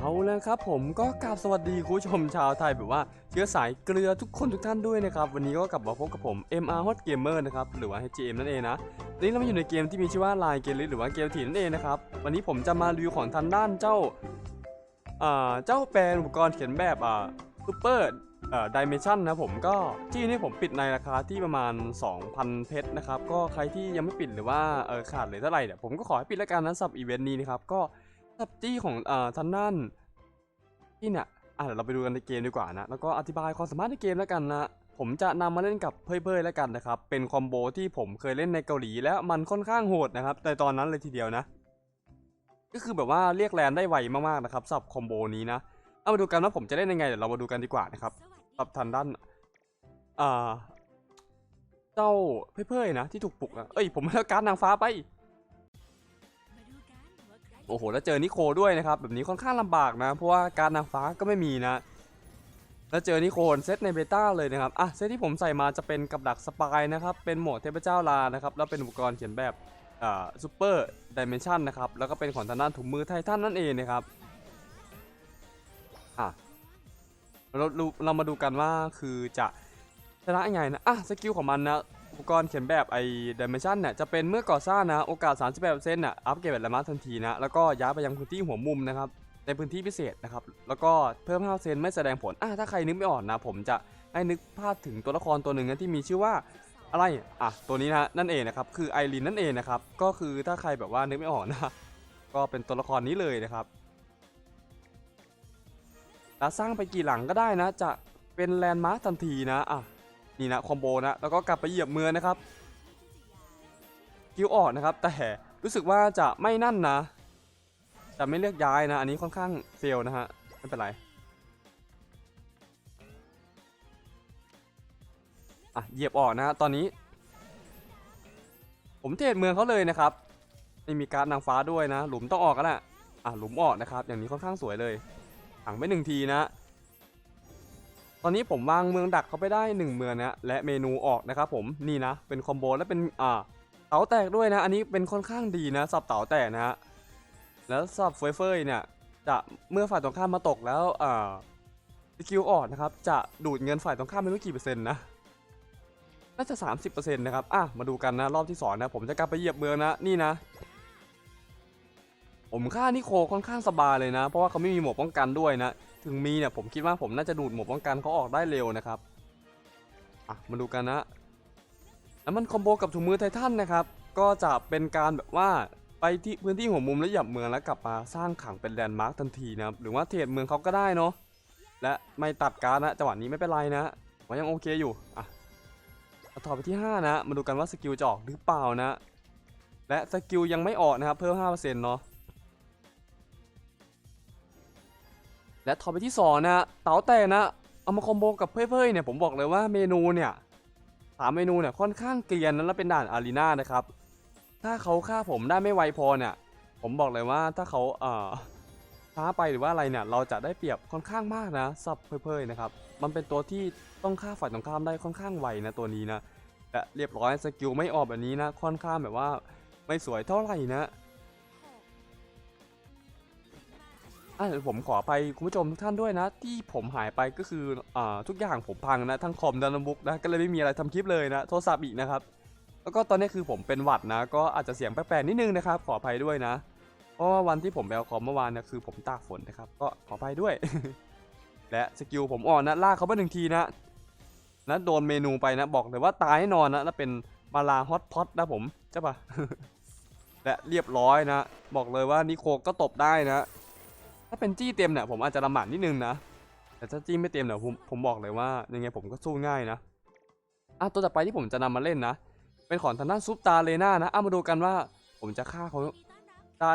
เอาแล้วครับผมก็กราบสวัสดีคุณผู้ชมชาวไทยแบบว่าเชื้อสายเกลือทุกคนทุกท่านด้วยนะครับ วันนี้ก็กลับมาพบกับผม MR Hot Gamer นะครับ หรือว่า HGM นั่นเองนะวันนี้เรามาอยู่ในเกมที่มีชื่อว่า Line g a m e หรือว่าเกมถีนั่นเองนะครับ วันนี้ผมจะมารีวิวของทางด้านเจ้าอ่าเจ้าแปลงอุปกรณ์เขียนแบบอ่าซูเปอร์เอ่อดิเมชันนะผมก็ที่นี่ผมปิดในราคาที่ประมาณ 2,000 เพชรนะครับ ก็ใครที่ยังไม่ปิดหรือว่าเออขาดเหลือเท่าไหร่เนี่ยผมก็ขอให้ปิดแล้วกันนะสำหรับอีเวนต์นี้นะครับก็ สับจี้ของอ่าทางด้านที่เนี่ยอะเดี๋ยวเราไปดูกันในเกมดีกว่านะแล้วก็อธิบายความสามารถในเกมแล้วกันนะผมจะนำมาเล่นกับเพ่ยๆแล้วกันนะครับเป็นคอมโบที่ผมเคยเล่นในเกาหลีแล้วมันค่อนข้างโหดนะครับในตอนนั้นเลยทีเดียวนะ ก็คือแบบว่าเรียกแลนได้ไวมากๆนะครับสับคอมโบนี้นะเอามาดูกันว่าผมจะเล่นยังไงเดี๋ยวเรามาดูกันดีกว่านะครับสับทางด้านอ่าเจ้าเพ่ยๆนะที่ถูกปลุกนะเอ้ยผมเลือการนางฟ้าไป โอ้โหแล้วเจอนิโคด้วยนะครับแบบนี้ค่อนข้างลำบากนะ เพราะว่าการนางฟ้าก็ไม่มีนะ แล้วเจอนิโคเซตในเบต้าเลยนะครับอะเซตที่ผมใส่มาจะเป็นกับดักสปายนะครับเป็นโหมดเทพเจ้าลานะครับแล้วเป็นอุปกรณ์เขียนแบบอ่าซูเปอร์ดิเมนชันนะครับแล้วก็เป็นของทางด้านถุงมือไททันนั่นเองนะครับอะเราเราเรามาดูกันว่าคือจะชนะยังไงนะอะสกิลของมันนะ อุปกรณ์เขียนแบบไอ้ Dimension เนี่ยจะเป็นเมื่อก่อสร้างนะโอกาส 38%น่ะอัพเกรดและมาทันทีนะแล้วก็ย้ายไปยังพื้นที่หัวมุมนะครับในพื้นที่พิเศษนะครับแล้วก็เพิ่ม5%ไม่แสดงผลอะถ้าใครนึกไม่ออกนะผมจะให้นึกภาพถึงตัวละครตัวหนึ่งนะที่มีชื่อว่าอะไรอะตัวนี้นะนั่นเองนะครับคือไอรินนั่นเองนะครับก็คือถ้าใครแบบว่านึกไม่ออกนะก็เป็นตัวละครนี้เลยนะครับแล้วสร้างไปกี่หลังก็ได้นะ จะเป็นแลนด์มาร์คทันทีนะอะ นี่นะคอมโบนะแล้วก็กลับไปเหยียบเมือนะครับคิวออกนะครับ แต่รู้สึกว่าจะไม่นั่นนะจะไม่เลือกย้ายนะ อันนี้ค่อนข้างเฟลนะฮะไม่เป็นไรอะเหยียบออกนะฮะตอนนี้ ผมเทรดเมืองเขาเลยนะครับไม่มีการนางฟ้าด้วยนะ หลุมต้องออกกันแหละอะหลุมออกนะครับ อย่างนี้ค่อนข้างสวยเลยถังไปหนึ่งทีนะ อนนี้ผมวางเมืองดักเขาไปได้ 1 เมืองนะและเมนูออกนะครับผมนี่นะ เป็นคอมโบและเป็นอ่าเต๋าแตกด้วยนะ อันนี้เป็นค่อนข้างดีนะสับเต๋าแตกนะฮะแล้วสับเฟยเฟยเนี่ยจะเมื่อฝ่ายตรงข้ามมาตกแล้วอ่าสกิลออกนะครับจะดูดเงินฝ่ายตรงข้ามไม่รู้กี่เปอร์เซ็นต์นะน่าจะ 30%นะครับอะมาดูกันนะรอบที่สองนะผมจะกลับไปเหยียบเมืองนะนี่นะ ผมฆ่านิโคค่อนข้างสบายเลยนะ เพราะว่าเขาไม่มีหมวกป้องกันด้วยนะ ถึงมีเนี่ยผมคิดว่าผมน่าจะดูดหมวกป้องกันเขาออกได้เร็วนะครับอะมาดูกันนะแล้วมันคอมโบกับถุงมือไททันนะครับ ก็จะเป็นการแบบว่าไปที่พื้นที่หัวมุมแล้วหยับเมืองแล้วกลับมาสร้างขังเป็นแลนด์มาร์คทันทีนะครับหรือว่าเทรดเมืองเขาก็ได้เนาะและไม่ตัดการนะจังหวะนี้ไม่เป็นไรนะมันยังโอเคอยู่อะต่อไปที่ 5 นะ มาดูกันว่าสกิลจะออกหรือเปล่านะ และสกิลยังไม่ออกนะครับเพิ่ม5%เนาะ และต่อไปที่สองนะเต๋าแต่นะเอามาคอมโบกับเพ่ยๆเนี่ยผมบอกเลยว่าเมนูเนี่ยสามเมนูเนี่ยค่อนข้างเกรียนนแล้วเป็นด่านอารีนานะครับ ถ้าเขาฆ่าผมได้ไม่ไวพอเนี่ย ผมบอกเลยว่าถ้าเขาเอ่อช้าไปหรือว่าอะไรเนี่ย เราจะได้เปรียบค่อนข้างมากนะซับเพ่ยๆนะครับ มันเป็นตัวที่ต้องฆ่าฝ่ายตรงข้ามได้ค่อนข้างไวนะตัวนี้นะและเรียบร้อยสกิลไม่ออกแบบนี้นะ ค่อนข้างแบบว่าไม่สวยเท่าไหร่นะ อะเดี๋ยวผมขอไปคุณผู้ชมทุกท่านด้วยนะ ที่ผมหายไปก็คืออ่าทุกอย่างผมพังนะทั้งคอมดันบุกนะก็เลยไม่มีอะไรทำคลิปเลยนะ โทรศัพท์อีกนะครับ แล้วก็ตอนนี้คือผมเป็นหวัดนะ ก็อาจจะเสียงแปลกๆนิดนึงนะครับ ขออภัยด้วยนะเพราะว่าวันที่ผมไปเอาคอมเมื่อวานนี่ยคือผมตากฝนนะครับ ก็ขออภัยด้วย และสกิลผมอ่อนนะลากเขาไปหนึ่งทีนะนะโดนเมนูไปนะบอกเลยว่าตายแน่นอนนะแล้วเป็นมาลาฮอตพอตนะผมใช่ปะและเรียบร้อยนะ บอกเลยว่านิโคก็ตบได้นะ ถ้าเป็นจี้เต็มเนี่ยผมอาจจะลำบากนิดนึงนะ แต่ถ้าจี้ไม่เต็มเนี่ยผมผมบอกเลยว่ายังไงผมก็สู้ง่ายนะอะตัวต่อไปที่ผมจะนำมาเล่นนะ เป็นของทางด้านซุปตาเลน่านะอะมาดูกันว่าผมจะฆ่าเขาได้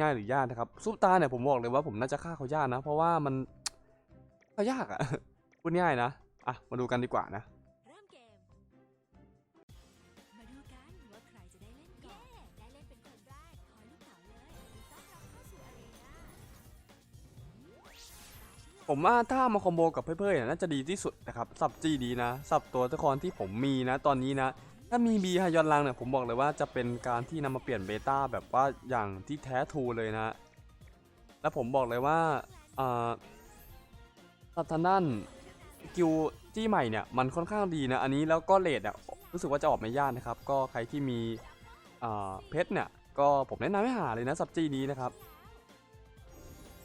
ง่ายหรือยากนะครับซุปตาเนี่ยผมบอกเลยว่าผมน่าจะฆ่าเขายากนะ เพราะว่ามันเขายากอะพูดง่ายนะอะมาดูกันดีกว่านะ ผมว่าถ้ามาคอมโบกับเพื่อนๆเนี่ยน่าจะดีที่สุดนะครับสับจีดีนะสับตัวละครที่ผมมีนะตอนนี้นะถ้ามีบีฮยอนลังเนี่ยผมบอกเลยว่าจะเป็นการที่นำมาเปลี่ยนเบต้าแบบว่าอย่างที่แท้ทูเลยนะ แล้วผมบอกเลยว่าอ่าตัดทางด้านกิลจี้ใหม่เนี่ยมันค่อนข้างดีนะอันนี้แล้วก็เลดอะรู้สึกว่าจะออกไม่ยากนะครับ ก็ใครที่มีอ่าเพชรเนี่ยก็ผมแนะนำให้หาเลยนะสับจี้นี้นะครับ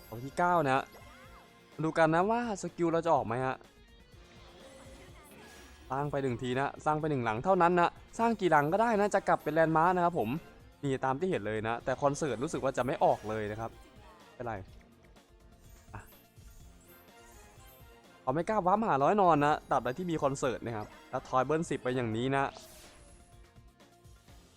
ของที่ 9 นะ ดูกันนะว่าสกิลเราจะออกไหมฮะสร้างไปหนึ่งทีนะ สร้างไปหนึ่งหลังเท่านั้นนะ สร้างกี่หลังก็ได้นะ จะกลับเป็นแลนด์มาร์กนะครับผม นี่ตามที่เห็นเลยนะ แต่คอนเสิร์ตรู้สึกว่าจะไม่ออกเลยนะครับไม่เป็นไรเขาไม่กล้าว้ามาหาร้อยนอนนะตราบใดที่มีคอนเสิร์ตนะครับ แล้วทอยเบิร์นสิบไปอย่างนี้นะ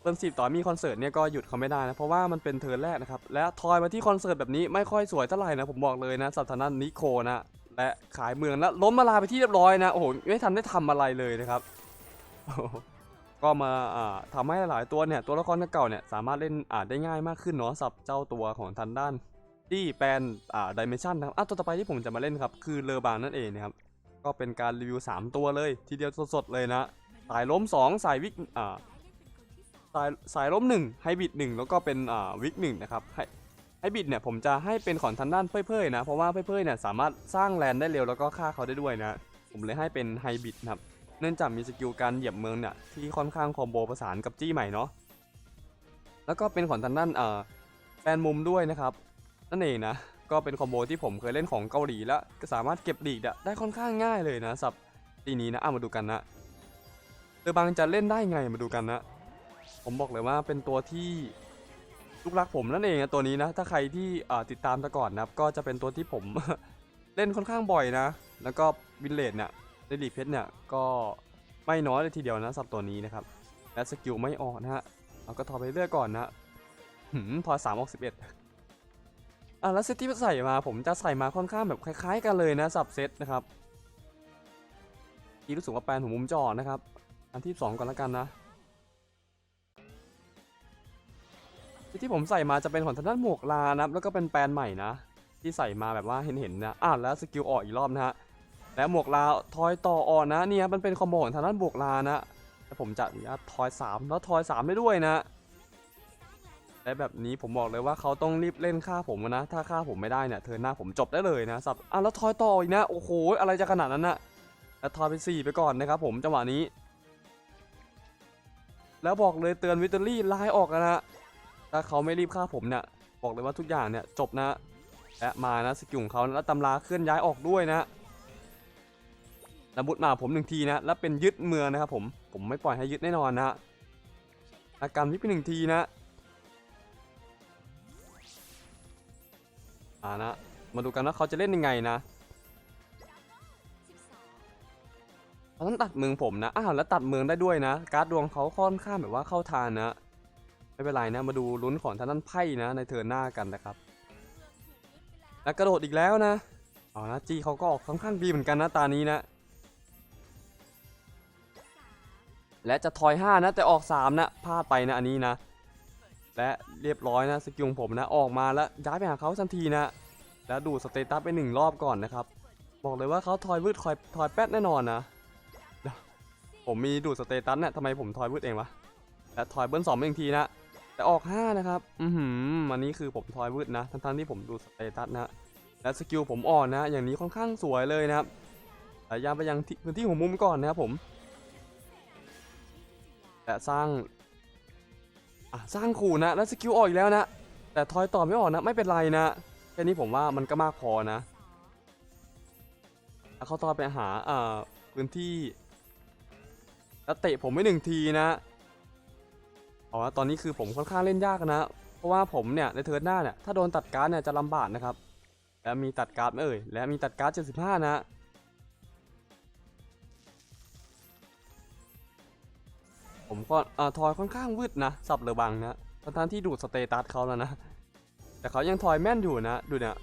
เบิร์นสิบต่อมีคอนเสิร์ตเนี่ยก็หยุดเขาไม่ได้นะเพราะว่ามันเป็นเทิร์นแรกนะครับและทอยมาที่คอนเสิร์ตแบบนี้ไม่ค่อยสวยเท่าไหร่นะผมบอกเลยนะสัปดานันนิโคนะและขายเมืองแล้วล้มมาลาไปที่เรียบร้อยนะโอ้โหไม่ทันได้ทำอะไรเลยนะครับโอ้ก็มาอ่าทำให้หลายตัวเนี่ยตัวละครเก่าเนี่ยสามารถเล่นอ่าได้ง่ายมากขึ้นเนาะสับเจ้าตัวของทันด้านที่แปลนอ่าดิเมชันนะครับอะตัวต่อไปที่ผมจะมาเล่นครับคือเลอบางนั่นเองนะครับก็เป็นการรีวิว 3 ตัวเลย ทีเดียวสดๆเลยนะสายล้ม 2 สายวิกอ่า สายสายล้ม1ไฮบิด1แล้วก็เป็นอ่าวิก1นะครับไฮไฮบิดเนี่ยผมจะให้เป็นของทางด้านเพ่ยๆนะ เพราะว่าเพ่ยๆเนี่ยสามารถสร้างแลนด์ได้เร็วแล้วก็ฆ่าเขาได้ด้วยนะ ผมเลยให้เป็นไฮบิดนะครับ เนื่องจากมีสกิลการเหยียบเมืองเนี่ยที่ค่อนข้างคอมโบประสานกับจี้ใหม่เนาะแล้วก็เป็นของทางด้านอ่อแฟนมุมด้วยนะครับนั่นเองนะก็เป็นคอมโบที่ผมเคยเล่นของเกาหลีแล้วก็สามารถเก็บลีกอะได้ค่อนข้างง่ายเลยนะสับทีนี้นะเอามาดูกันนะเดอบางจะเล่นได้ไงมาดูกันนะ ผมบอกเลยว่าเป็นตัวที่ลูกรักผมนั่นเองนะตัวนี้นะ ถ้าใครที่ติดตามแต่ก่อนนะครับ ก็จะเป็นตัวที่ผม เล่นค่อนข้างบ่อยนะ แล้วก็วินเลดเนี่ยในลีเพชรเนี่ยก็ไม่น้อยเลยทีเดียวนะสับตัวนี้นะครับ และสกิลไม่ออกนะฮะเราก็ทอไปเรื่อยก่อนนะหืมทอสามออกสิบเอ็ดอะแล้วเซตที่ใส่มาผมจะใส่มาค่อนข้างแบบคล้ายๆ กันเลยนะสับเซตนะครับที่รู้สึกว่าแปลนของมุมจอนะครับ อันที่สองก่อนแล้วกันนะ เซตที่ผมใส่มาจะเป็นของทางด้านหมวกลานะครับแล้วก็เป็นแปลนใหม่นะ ที่ใส่มาแบบว่าเห็นๆนะอะแล้วสกิลออกอีกรอบนะฮะและหมวกลาทอยต่ออ่อนนะเนี่ยมันเป็นคอมโบของทางด้านบวกลานะแต่ผมจะนุญาตทอยสามแล้วทอยสามได้ด้วยนะและแบบนี้ผมบอกเลยว่าเขาต้องรีบเล่นฆ่าผมนะ ถ้าฆ่าผมไม่ได้เนี่ยเทิร์นหน้าผมจบได้เลยนะสับอะแล้วทอยต่ออีกนะโอ้โหอะไรจะขนาดนั้นนะแล้วทอยไป4ไปก่อนนะครับผมจังหวะนี้ แล้วบอกเลยเตือนวิตเตอรี่ไล่ออกนะ ถ้าเขาไม่รีบฆ่าผมเนี่ยบอกเลยว่าทุกอย่างเนี่ยจบนะและมานะสกิลของเขาแล้วตำราเคลื่อนย้ายออกด้วยนะแล้วบุดมาผมหนึ่งทีนะแล้วเป็นยึดเมืองนะครับผมผมไม่ปล่อยให้ยึดแน่นอนนะอาการวิปไปหนึ่งทีนะอ่านะมาดูกันว่าเขาจะเล่นยังไงนะเขาต้องตัดเมืองผมนะอ้าวแล้วตัดเมืองได้ด้วยนะ การ์ดดวงเขาค่อนข้างแบบว่าเข้าทานนะ ไม่เป็นไรนะ มาดูลุ้นของท่างด้นไพ่นะ ในเทิร์นหน้ากันนะครับแล้วกระโดดอีกแล้วนะเอานะจีเขาก็ออกค่อนข้างดีเหมือนกันนะตานี้นะ และจะทอย 5 นะ แต่ออก 3 นะพลาดไปนะอันนี้นะ และเรียบร้อยนะสกิลของผมนะออกมาแล้วย้ายไปหาเขาทันทีนะ แล้วดูสเตตัสไปหนึ่งรอบก่อนนะครับ บอกเลยว่าเขาทอยวืดทอยทอยแป๊ดแน่นอนนะผมมีดูสเตตัสเนี่ยทำไมผมทอยวืดเองวะและทอยเบิ้ลสองอีกทีนะ แต่ออก 5 นะครับ อือหืออันนี้คือผมทอยวืดนะ ทั้งๆที่ผมดูสเตตัสนะ และสกิลผมอ่อนนะ อย่างนี้ค่อนข้างสวยเลยนะครับพยายามไปยังที่พื้นที่หัวมุมก่อนนะครับผมและสร้างอะสร้างขู่นะ แล้วสกิลออกอีกแล้วนะ แต่ทอยต่อไม่ออกนะ ไม่เป็นไรนะแค่นี้ผมว่ามันก็มากพอนะแล้วเขาต่อไปหาอ่าพื้นที่ แล้วเตะผมไม่หนึ่งทีนะ อ๋อตอนนี้คือผมค่อนข้างเล่นยากนะ เพราะว่าผมเนี่ยในเทิร์นหน้าเนี่ยถ้าโดนตัดการ์ดเนี่ยจะลำบากนะครับ และมีตัดการ์ดไหมเอ่ย และมีตัดการ์ด75 นะผมก็อ่อทอยค่อนข้างวืดนะ สับเรือบังนะทั้งที่ดูดสเตตัสเขาแล้วนะ แต่เขายังทอยแม่นอยู่นะ ดูเนี่ย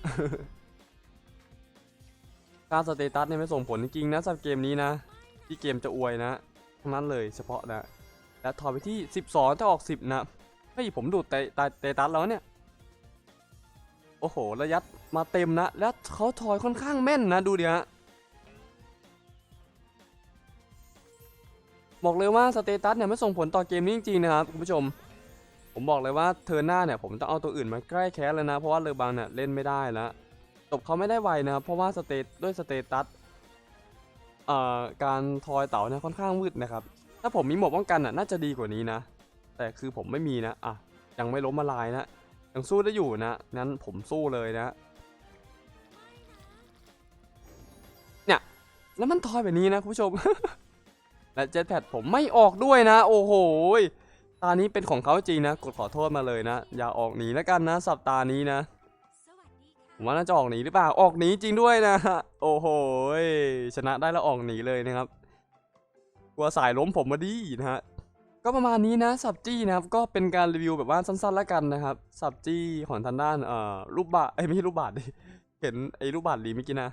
การสเตตัสเนี่ยไม่ส่งผลจริงๆนะสำหรับเกมนี้นะ ที่เกมจะอวยนะทั้งนั้นเลยเฉพาะนะ และทอยไปที่ 12 ถ้าออก 10 นะเฮ้ยผมดูดเตตาเตตัสแล้วเนี่ย โอ้โห ระยัดมาเต็มนะ แล้วเขาทอยค่อนข้างแม่นนะ ดูดิฮะ บอกเลยว่าสเตตัสเนี่ยไม่ส่งผลต่อเกมนี้จริงๆนะครับคุณผู้ชม ผมบอกเลยว่าเทอร์นหน้าเนี่ยผมต้องเอาตัวอื่นมาใกล้แคสเลยนะ เพราะว่าเลอบางเนี่ยเล่นไม่ได้แล้วจบเขาไม่ได้ไวนะครับเพราะว่าสเตตด้วยสเตตัสอ่อการทอยเต่าเนี่ยค่อนข้างมืดนะครับ ถ้าผมมีหมวกป้องกันอะน่าจะดีกว่านี้นะ แต่คือผมไม่มีนะอะยังไม่ล้มละลายนะยังสู้ได้อยู่นะงั้นผมสู้เลยนะ เนี่ยแล้วมันทอยแบบนี้นะคุณผู้ชม และเจ็ตแพดผมไม่ออกด้วยนะ โอ้โหตานี้เป็นของเขาจริงนะกดขอโทษมาเลยนะ อย่าออกหนีแล้วกันนะ สัปดาห์นี้นะผมว่าน่าจะออกหนีหรือเปล่าออกหนีจริงด้วยนะ โอ้โหชนะได้แล้วออกหนีเลยนะครับ กลัวสายล้มผมมาดีนะฮะก็ประมาณนี้นะสับจี้นะครับก็เป็นการรีวิวแบบว่าสั้นๆแล้วกันนะครับสับจี้ของทางด้านเอ่อรูปบาทเอ้ไม่ใช่รูปบาทดิเห็นไอ้รูปบาทรีเมื่อกี้นะ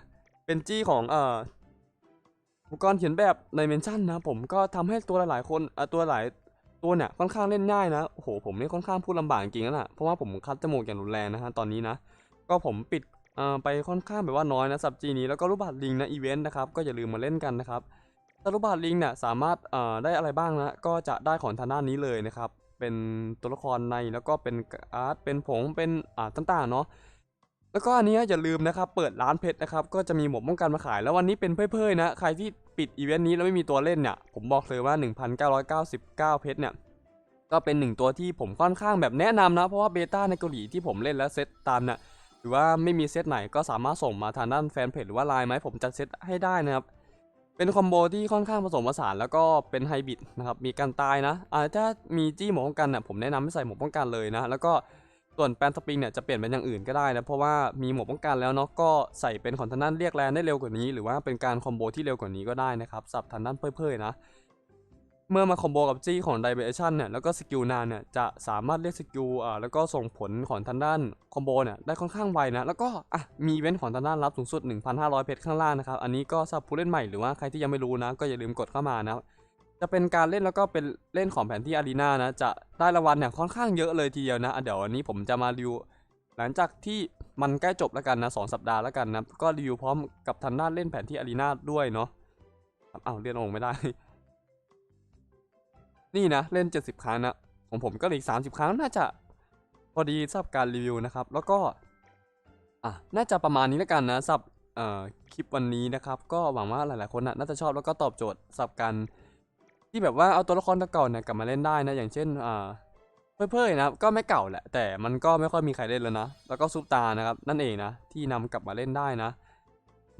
เป็นจี้ของเอ่ออุปกรณ์เขียนแบบในเมนชั่นนะผมก็ทำให้ตัวหลายๆคนอะตัวหลายตัวเนี่ยค่อนข้างเล่นง่ายนะโอ้โหผมนี่ค่อนข้างพูดลำบากจริงแล้วล่ะเพราะว่าผมคัดจมูกอย่างรุนแรงนะฮะตอนนี้นะ ก็ผมปิดเอ่อไปค่อนข้างแบบว่าน้อยนะสับจีนี้แล้วก็รูปบัตรลิงนะอีเวนต์นะครับก็อย่าลืมมาเล่นกันนะครับ ถ้ารูปบัตรลิงเนี่ยสามารถได้อะไรบ้างนะ ก็จะได้ของทางด้านนี้เลยนะครับ เป็นตัวละครในแล้วก็เป็นการ์ดเป็นผง เป็นอ่าต่างๆเนาะ แล้วก็อันนี้อย่าลืมนะครับ เปิดร้านเพชรนะครับ ก็จะมีหมวกป้องกันมาขาย แล้ววันนี้เป็นเพ่ยๆนะ ใครที่ปิดอีเวนต์นี้แล้วไม่มีตัวเล่นเนี่ย ผมบอกเลยว่า 1,999 เพชรเนี่ย ก็เป็นหนึ่งตัวที่ผมค่อนข้างแบบแนะนำนะ เพราะว่าเบต้าในเกาหลีที่ผมเล่นแล้วเซตตามเนี่ย หรือว่าไม่มีเซตไหนก็สามารถส่งมาทางด้านแฟนเพจหรือว่าไลน์ไหมผมจัดเซตให้ได้นะครับ เป็นคอมโบที่ค่อนข้างผสมผสานแล้วก็เป็นไฮบริดนะครับ มีการตายนะอ่าถ้ามีจี้หมวกป้องกันเนี่ยผมแนะนำให้ใส่หมวกป้องกันเลยนะ แล้วก็ส่วนแปนสปริงเนี่ยจะเปลี่ยนเป็นอย่างอื่นก็ได้นะ เพราะว่ามีหมวกป้องกันแล้วเนาะก็ใส่เป็นของทางด้านเรียกแรงได้เร็วกว่านี้ หรือว่าเป็นการคอมโบที่เร็วกว่านี้ก็ได้นะครับสับทันด้านเพ่ยๆนะ เมื่อมาคอมโบกับจี้ของ d i v e r s i o n เนี่ยแล้วก็สกิลนานเนี่ยจะสามารถเรียกสกิลอ่าแล้วก็ส่งผลของทางด้านคอมโบเนี่ยได้ค่อนข้างไวนะแล้วก็อะมีเว้นของทางด้านรับสูงสุด 1,500 เพชรข้างล่างนะครับอันนี้ก็สำหรับผู้เล่นใหม่หรือว่าใครที่ยังไม่รู้นะก็อย่าลืมกดเข้ามานะจะเป็นการเล่นแล้วก็เป็นเล่นของแผนที่อารีนานะจะได้รางวัลเนี่ยค่อนข้างเยอะเลยทีเดียวนะเดี๋ยววันนี้ผมจะมารีวิวหลังจากที่มันใกล้จบแล้วกันนะสองสัปดาห์แล้วกันนะก็รีวิวพร้อมกับทางด้านเล่นแผนที่อารีนาด้วยเนาะอ้าวเรียนองไม่ได้ นี่นะเล่น 70 ครั้งนะของผมก็เหลืออีก30 ครั้งน่าจะพอดีสำหรับการรีวิวนะครับ แล้วก็อะน่าจะประมาณนี้แล้วกันนะสำหรับเอ่อคลิปวันนี้นะครับ ก็หวังว่าหลายๆคนนะน่าจะชอบแล้วก็ตอบโจทย์สำหรับการที่แบบว่าเอาตัวละครเก่าเนี่ยกลับมาเล่นได้นะอย่างเช่นอ่าเพื่อยๆนะครับก็ไม่เก่าแหละแต่มันก็ไม่ค่อยมีใครเล่นแล้วนะ แล้วก็ซุปตานะครับนั่นเองนะที่นำกลับมาเล่นได้นะ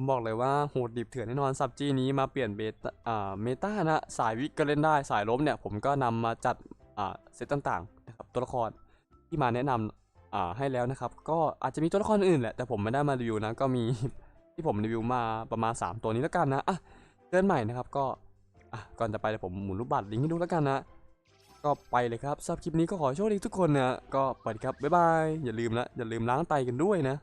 ผมบอกเลยว่าโหดดิบเถื่อนแน่นอนซับจีนี้มาเปลี่ยนเบต้าอ่าเมตานะสายวิกก็เล่นได้สายล้มเนี่ยผมก็นำมาจัดอ่าเซตต่างๆนะครับตัวละครที่มาแนะนำอ่าให้แล้วนะครับ ก็อาจจะมีตัวละครอื่นแหละแต่ผมไม่ได้มารีวิวนะก็มีที่ผมรีวิวมาประมาณ 3 ตัวนี้แล้วกันนะอะเดินใหม่นะครับก็อะก่อนจะไปเดี๋ยวผมหมุนรูปบัตรลิงก์ให้ดูแล้วกันนะก็ไปเลยครับสำหรับคลิปนี้ก็ขอโชคดีทุกคนนะก็ไปครับบ๊ายบายอย่าลืมนะอย่าลืมล้างไตกันด้วยนะ